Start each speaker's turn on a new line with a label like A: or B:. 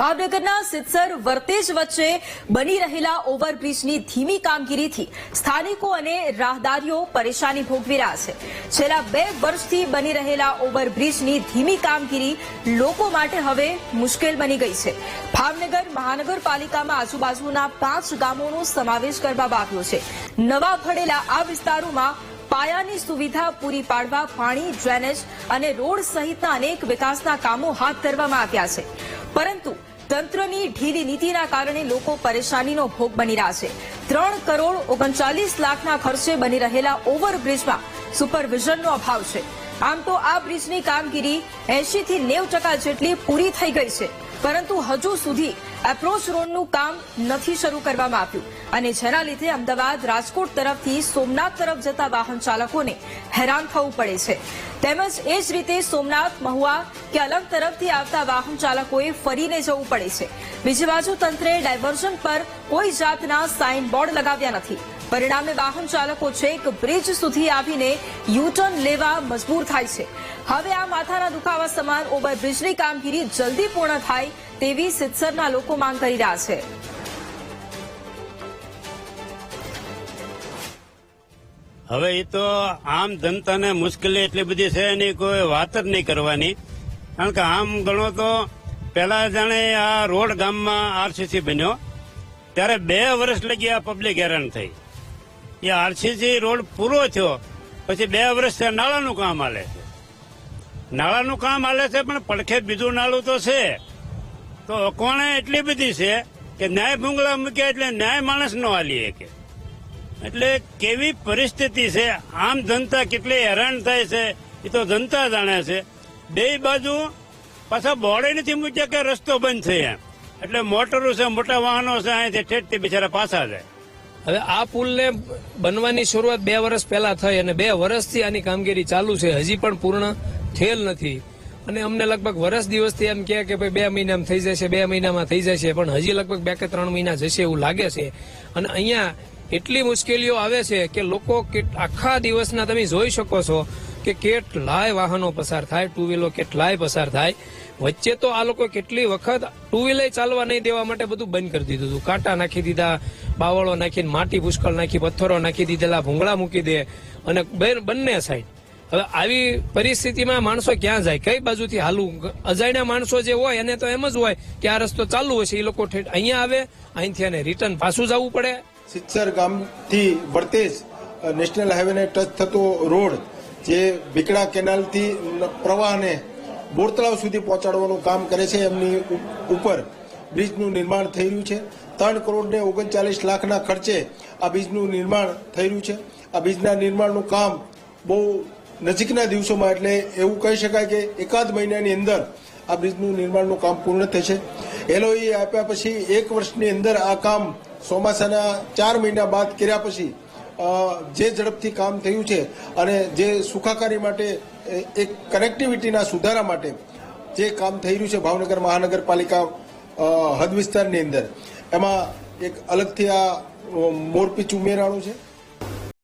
A: ભાવનગરના સિત્સર વર્તેજ વચ્ચે બની રહેલા ઓવરબ્રિજની ધીમી કામગીરીથી સ્થાનિકો અને રાહદારીઓ પરેશાની ભોગવી રહ્યા છે. છેલ્લા બે વર્ષથી બની રહેલા ઓવરબ્રિજની ધીમી કામગીરી લોકો માટે હવે મુશ્કેલ બની ગઈ છે. ભાવનગર મહાનગરપાલિકામાં આજુબાજુના પાંચ ગામોનો સમાવેશ કરવામાં આવ્યો છે. નવા ભળેલા આ વિસ્તારોમાં પાયાની સુવિધા પૂરી પાડવા પાણી, ડ્રેનેજ અને રોડ સહિતના અનેક વિકાસના કામો હાથ ધરવામાં આવ્યા છે. પરંતુ તંત્રની ઢીલી નીતિના કારણે લોકો પરેશાનીનો ભોગ બની રહ્યા છે. ત્રણ કરોડ ઓગણચાલીસ લાખના ખર્ચે બની રહેલા ઓવરબ્રિજમાં સુપરવિઝનનો અભાવ છે. આમ તો આ બ્રિજની કામગીરી એસી થી નેવ ટકા જેટલી પૂરી થઈ ગઈ છે. પરંતુ હજુ સુધી એપ્રોચ રોડનું કામ નથી શરૂ કરવામાં આવ્યું અને જેના લીધે અમદાવાદ રાજકોટ તરફથી સોમનાથ તરફ જતા વાહન ચાલકોને હેરાન થવું પડે છે. તેમજ એ જ રીતે સોમનાથ, મહુવા કે અલગ તરફથી આવતા વાહન ચાલકોએ ફરીને જવું પડે છે. બીજી બાજુ તંત્રે ડાયવર્ઝન પર કોઈ જાતના સાઇન બોર્ડ લગાવ્યા નથી. પરિણામે વાહન ચાલકો છેક બ્રિજ સુધી આવીને યુટર્ન લેવા મજબૂર થાય છે. હવે આ માથાના દુખાવા સમાન ઓવરબ્રિજની કામગીરી જલ્દી પૂર્ણ થાય તેવી સિત્સરના લોકો માંગ કરી રહ્યા છે.
B: હવે એ તો આમ જનતાને મુશ્કેલી એટલી બધી છે એની કોઈ વાત જ નહીં કરવાની. કારણ કે આમ ગણો તો પેલા જાણે આ રોડ ગામમાં આરસીસી બન્યો. ત્યારે બે વર્ષ લગી આ પબ્લિક હેરાન થઈ. એ આરસીસી રોડ પૂરો થયો. પછી બે વર્ષ થયા નાળાનું કામ હાલે છે. નાળાનું કામ હાલે છે પણ પડખે બીજું નાળું તો છે. તો કોણે એટલી બધી છે કે ન્યાય ભૂંગળા મૂક્યા એટલે ન્યાય માણસ નો હાલી કે એટલે કેવી પરિસ્થિતિ છે? આમ જનતા કેટલી હેરાન થાય છે? એ તો જનતા જાણે છે. બે બાજુ પાછા બોર્ડે નથી મૂક્યા કે રસ્તો બંધ છે એમ. એટલે મોટરો છે, મોટા વાહનો છે, અહીંથી ઠેઠથી બિચારા પાછા જાય.
C: હવે આ પુલને બનવાની શરૂઆત બે વર્ષ પહેલા થઈ અને બે વર્ષથી આની કામગીરી ચાલુ છે. હજી પણ પૂર્ણ થયેલ નથી. અને અમને લગભગ વર્ષ દિવસથી એમ કે ભાઈ બે મહિનામાં થઈ જશે, બે મહિનામાં થઈ જશે, પણ હજી લગભગ બે કે ત્રણ મહિના જશે એવું લાગે છે. અને અહીંયા એટલી મુશ્કેલીઓ આવે છે કે લોકો આખા દિવસના તમે જોઈ શકો છો કે કેટલાય વાહનો પસાર થાય ટુ વ્હીલો કેટલાય પસાર થાય. વચ્ચે તો આ લોકો કેટલી વખત ટુ વ્હીલર ચાલવા નહીં દેવા માટે બધું બંધ કરી દીધું હતું. કાંટા નાખી દીધા, બાવળો નાખીને માટી પુષ્કળ નાખી, પથ્થરો નાખી દીધેલા, ભૂંગળા મૂકી દે અને બંને સાઈડ હવે આવી પરિસ્થિતિમાં માણસો ક્યાં જાય? કઈ બાજુથી હાલવું? અજાણ્યા માણસો જે હોય, એને તો એમ જ હોય કે આ રસ્તો ચાલુ હશે એ લોકો ઠેઠ અહીંયા આવે, અહીંથી એને રિટર્ન પાછું જવું પડે.
D: સિત્સર ગામથી વર્તેજ નેશનલ હાઈવેને ટચ થતો રોડ જે ભીકડા કેનાલથી પ્રવાહને બોરતળાવ સુધી પહોંચાડવાનું કામ કરે છે, એમની ઉપર બ્રિજનું નિર્માણ થઈ રહ્યું છે. ત્રણ કરોડ ને ઓગણચાલીસ લાખના ખર્ચે આ બ્રિજનું નિર્માણ થઈ રહ્યું છે. આ બ્રિજના નિર્માણનું કામ બહુ નજીકના દિવસોમાં એટલે એવું કહી શકાય કે એકાદ મહિનાની અંદર આ બ્રિજનું નિર્માણનું કામ પૂર્ણ થશે. એલઓઈ આપ્યા પછી એક વર્ષની અંદર આ કામ ચોમાસાના ચાર મહિના બાદ કર્યા પછી જે ઝડપથી કામ થયું છે અને જે સુખાકારી માટે એક કનેક્ટિવિટીના સુધારા માટે જે કામ થઈ રહ્યું છે ભાવનગર મહાનગરપાલિકા હદ વિસ્તારની અંદર. એમાં એક અલગથી આ મોરપીચ ઉમેરાણું છે.